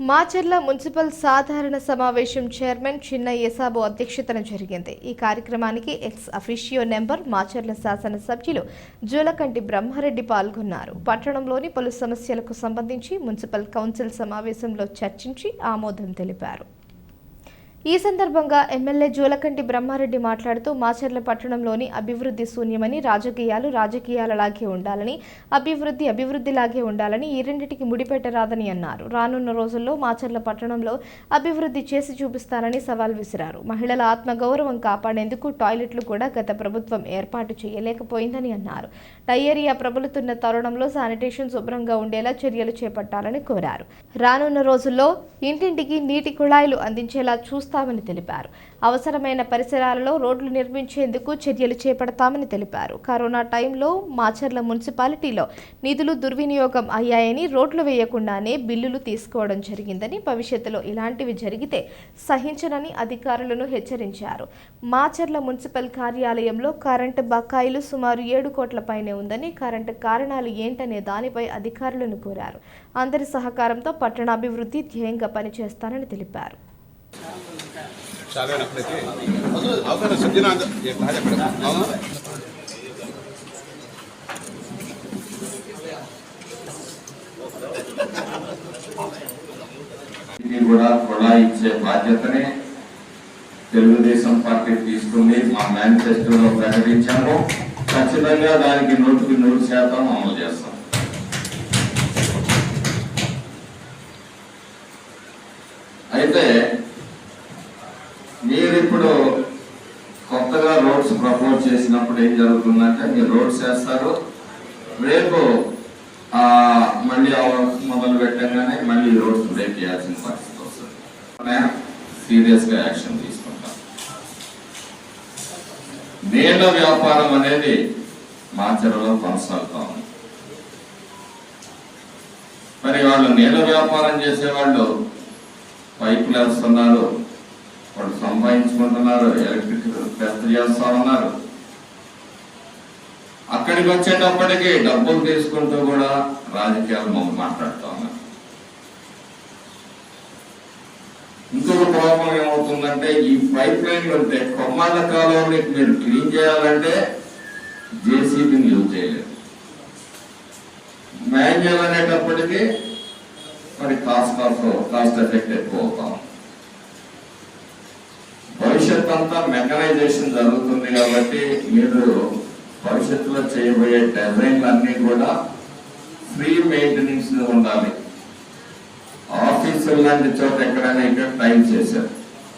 Macherla municipal సాధారణ సమావేశం chairman చిన్న ఏసాబు అధ్యక్షతన జరిగింది. ఈ కార్యక్రమానికి ఎక్స్ అఫీషియో నెంబర్ మాచర్ల శాసన సభ్యులు జూలకంటి బ్రహ్మారెడ్డి పాల్గొన్నారు. పట్టణంలోని పలు సమస్యలకు సంబంధించి మున్సిపల్ కౌన్సిల్ సమావేశంలో చర్చించి ఆమోదం తెలిపారు. ఈ సందర్భంగా ఎమ్మెల్యే జూలకంటి బ్రహ్మారెడ్డి మాట్లాడుతూ మాచర్ల పట్టణంలోని అభివృద్ధి శూన్యమని రాజకీయాలు రాజకీయాలలాగే ఉండాలని అభివృద్ధి అభివృద్ధిలాగే ఉండాలని ఈ రెండింటికి ముడిపెట్టరాదని అన్నారు. రానున్న రోజుల్లో మాచర్ల పట్టణంలో అభివృద్ధి చేసి చూపిస్తారని సవాల్ విసిరారు. మహిళల ఆత్మగౌరవం కాపాడేందుకు టాయిలెట్లు కూడా గత ప్రభుత్వం ఏర్పాటు చేయలేకపోయిందని అన్నారు. డయేరియా ప్రబలుతున్న తరుణంలో శానిటేషన్ శుభ్రంగా ఉండేలా చర్యలు చేపట్టాలని కోరారు. రానున్న రోజుల్లో ఇంటింటికి నీటి కుళాయిలు అందించేలా చేస్తామని తెలిపారు. అవసరమైన పరిసరాలలో రోడ్లు నిర్మించేందుకు చర్యలు చేపడతామని తెలిపారు. కరోనా టైంలో మాచర్ల మున్సిపాలిటీలో నిధులు దుర్వినియోగం అయ్యాయని రోడ్లు వేయకుండానే బిల్లులు తీసుకోవడం జరిగిందని భవిష్యత్తులో ఇలాంటివి జరిగితే సహించనని అధికారులను హెచ్చరించారు. మాచర్ల మున్సిపల్ కార్యాలయంలో కరెంటు బకాయిలు సుమారు ఏడు కోట్ల పైనే ఉందని కరెంటు కారణాలు ఏంటనే దానిపై అధికారులను కోరారు. అందరి సహకారంతో పట్టణాభివృద్ధి ధ్యేయంగా పనిచేస్తానని తెలిపారు. ಶಾಲೆಯ ಮಕ್ಕಳಿಗೆ కూడా కొనసాగించే బాధ్యతని తెలుగుదేశం పార్టీ తీసుకుంది. మా మేనిఫెస్టోలో ప్రకటించాము. ఖచ్చితంగా దానికి నూటికి నూరు శాతం అమలు చేస్తాం. అయితే రోడ్స్ ప్రపోజ్ చేసినప్పుడు ఏం జరుగుతుందంటే మీరు రోడ్స్ వేస్తారు. రేపు ఆ మళ్ళీ ఆ వర్క్ మొదలు పెట్టగానే మళ్ళీ రోడ్స్ బ్రేక్ చేయాల్సిన పరిస్థితి వస్తుంది. సీరియస్గా యాక్షన్ తీసుకుంటాం. నీళ్ళ వ్యాపారం అనేది మాచరలో కొనసాగుతా ఉంది. మరి వాళ్ళు నీళ్ళ వ్యాపారం చేసేవాళ్ళు పైపులు వేస్తున్నారు. వాళ్ళు సంపాదించుకుంటున్నారు ఎలక్ట్రిక్ పెద్ద చేస్తా ఉన్నారు. అక్కడికి వచ్చేటప్పటికి డబ్బులు తీసుకుంటూ కూడా రాజకీయాలు మమ్మల్ని మాట్లాడుతూ ఉన్నారు. ఇంకొక ప్రాబ్లం ఏమవుతుందంటే ఈ పైప్ లైన్లు ఉంటే కొమ్మాల కాలంలో మీరు క్లీన్ చేయాలంటే జేసీబీని యూజ్ చేయలేదు. మ్యాన్యువల్ అనేటప్పటికీ మరి కాస్ట్ కాస్ట్ కాస్ట్ ఎఫెక్ట్ ఎక్కువ అవుతాం అంతా మెకనైజేషన్ జరుగుతుంది కాబట్టి మీరు భవిష్యత్తులో చేయబోయే డిజైన్లు అన్ని కూడా ఫ్రీ మెయింటెనెన్స్ ఉండాలి. ఆఫీసులు లాంటి చోట ఎక్కడైనా ఇక్కడ టైల్స్ చేశారు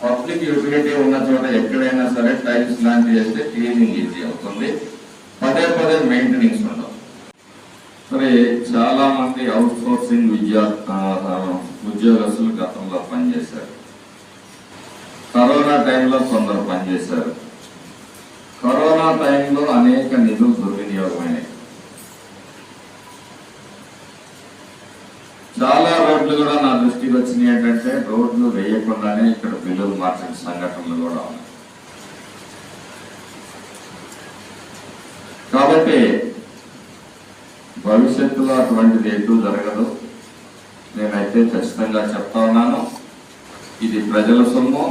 పబ్లిక్ యూటిలిటీ ఉన్న చోట ఎక్కడైనా సరే టైల్స్ లాంటివి వేస్తే క్లీనింగ్ ఈజీ అవుతుంది. పదే పదే మెయింటెనెన్స్ ఉండవు మరి చాలా మంది అవుట్ సోర్సింగ్ విద్యా ఉద్యోగస్తులు గతంలో పనిచేశారు. కరోనా టైంలో కొందరు పనిచేశారు. కరోనా టైంలో అనేక నిధులు దుర్వినియోగమైనవి చాలా రోడ్లు కూడా నా దృష్టికి వచ్చినాయి ఏంటంటే రోడ్లు వేయకుండానే ఇక్కడ బిల్లులు మార్చిన సంఘటనలు కూడా ఉన్నాయి. కాబట్టి భవిష్యత్తులో అటువంటిది ఎటు జరగదు. నేనైతే ఖచ్చితంగా చెప్తా ఉన్నాను. ఇది ప్రజల సొమ్ము.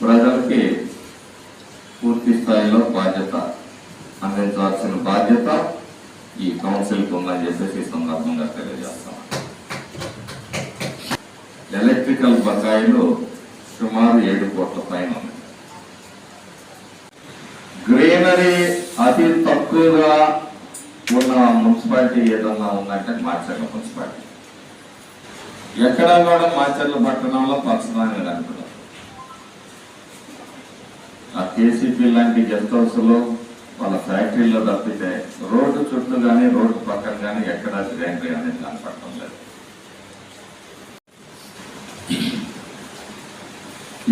ప్రజలకి పూర్తి స్థాయిలో బాధ్యత అందించాల్సిన బాధ్యత ఈ కౌన్సిల్కి ఉందని చెప్పేసి ఈ సందర్భంగా తెలియజేస్తాను ఎలక్ట్రికల్ బకాయిలు సుమారు ఏడు కోట్ల పైన ఉంది గ్రీనరీ అతి తక్కువగా ఉన్న మున్సిపాలిటీ ఏదన్నా ఉందంటే మార్చర్ల మున్సిపాలిటీ. ఎక్కడ కూడా మార్చర్ల పట్టణంలో పచ్చదాన్ని కనుక ఆ కేసీపీ లాంటి గెస్ట్ హౌస్లో వాళ్ళ ఫ్యాక్టరీలో తప్పితే రోడ్డు చుట్టూ కానీ రోడ్డు పక్కన కానీ ఎక్కడ గ్రైండరీ అనేది కనపడటం లేదు.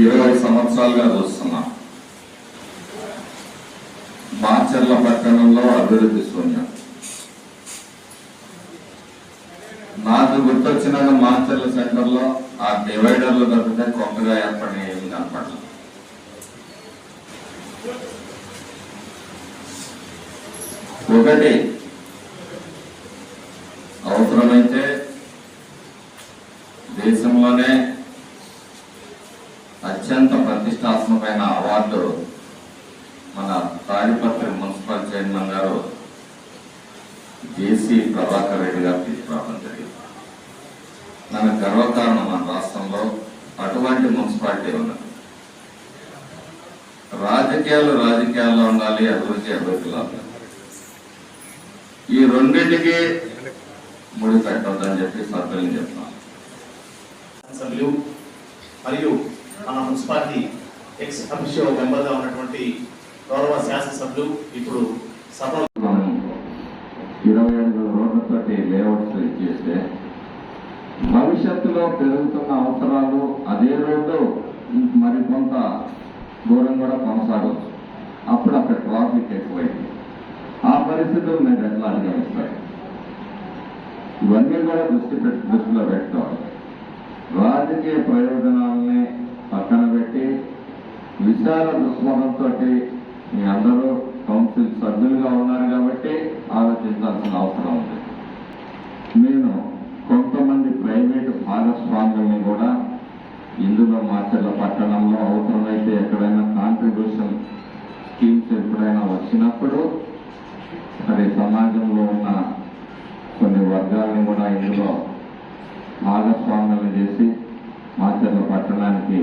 ఇరవై సంవత్సరాలుగా చూస్తున్నాం. మాచర్ల పట్టణంలో అభివృద్ధి శూన్యం. నాకు గుర్తొచ్చిన మాచర్ల సెంటర్లో ఆ డివైడర్లు తప్పితే కొత్తగా ఏర్పడి ఏమి కనపడలేదు. ఒకటి. అవసరమైతే దేశంలోనే అత్యంత ప్రతిష్టాత్మకమైన అవార్డు మన తాడిపత్రి మున్సిపల్ చైర్మన్ గారు జేసీ ప్రభాకర్ రెడ్డి గారు తీసుకురావడం జరిగింది. నన్ను గర్వకారణం మన రాష్ట్రంలో అటువంటి మున్సిపాలిటీ ఉన్నది. రాజకీయాలు రాజకీయాల్లో ఉండాలి అభివృద్ధి అభివృద్ధిలో ఉండాలి. ఈ రెండింటికి ముడి పెట్టొద్దని చెప్పి చెప్తున్నాను. సభ్యులు మరియు మన మున్సిపాలిటీ ఎక్స్ అఫిషియో మెంబర్గా ఉన్నటువంటి గౌరవ శాసనసభ్యులు ఇప్పుడు సభ ఇరవై ఐదు రోడ్లతోటి లేఅవుట్స్ ఇచ్చేస్తే భవిష్యత్తులో పెరుగుతున్న అవసరాలు అదే రోడ్డు మరి కొంత దూరం కూడా కొనసాగవచ్చు అప్పుడు అక్కడ ట్రాఫిక్ ఎక్కువైంది. ఆ పరిస్థితులు మీరు ఎట్లా అధిగమిస్తాయి ఇవన్నీ కూడా దృష్టి పెట్టి దృష్టిలో పెట్టుకోవాలి. రాజకీయ ప్రయోజనాలని పక్కన పెట్టి విశాల దృక్పథంతో మీ అందరూ కౌన్సిల్ సభ్యులుగా ఉన్నారు కాబట్టి ఆలోచించాల్సిన అవసరం ఉంది. నేను కొంతమంది ప్రైవేటు భాగస్వాముల్ని కూడా ఇందులో మాచర్ల పట్టణంలో అవసరమైతే ఎక్కడైనా కాంట్రిబ్యూషన్ స్కీమ్స్ ఎప్పుడైనా వచ్చినప్పుడు మరి సమాజంలో ఉన్న కొన్ని వర్గాలను కూడా భాగస్వాములను చేసి మాచర్ల పట్టణానికి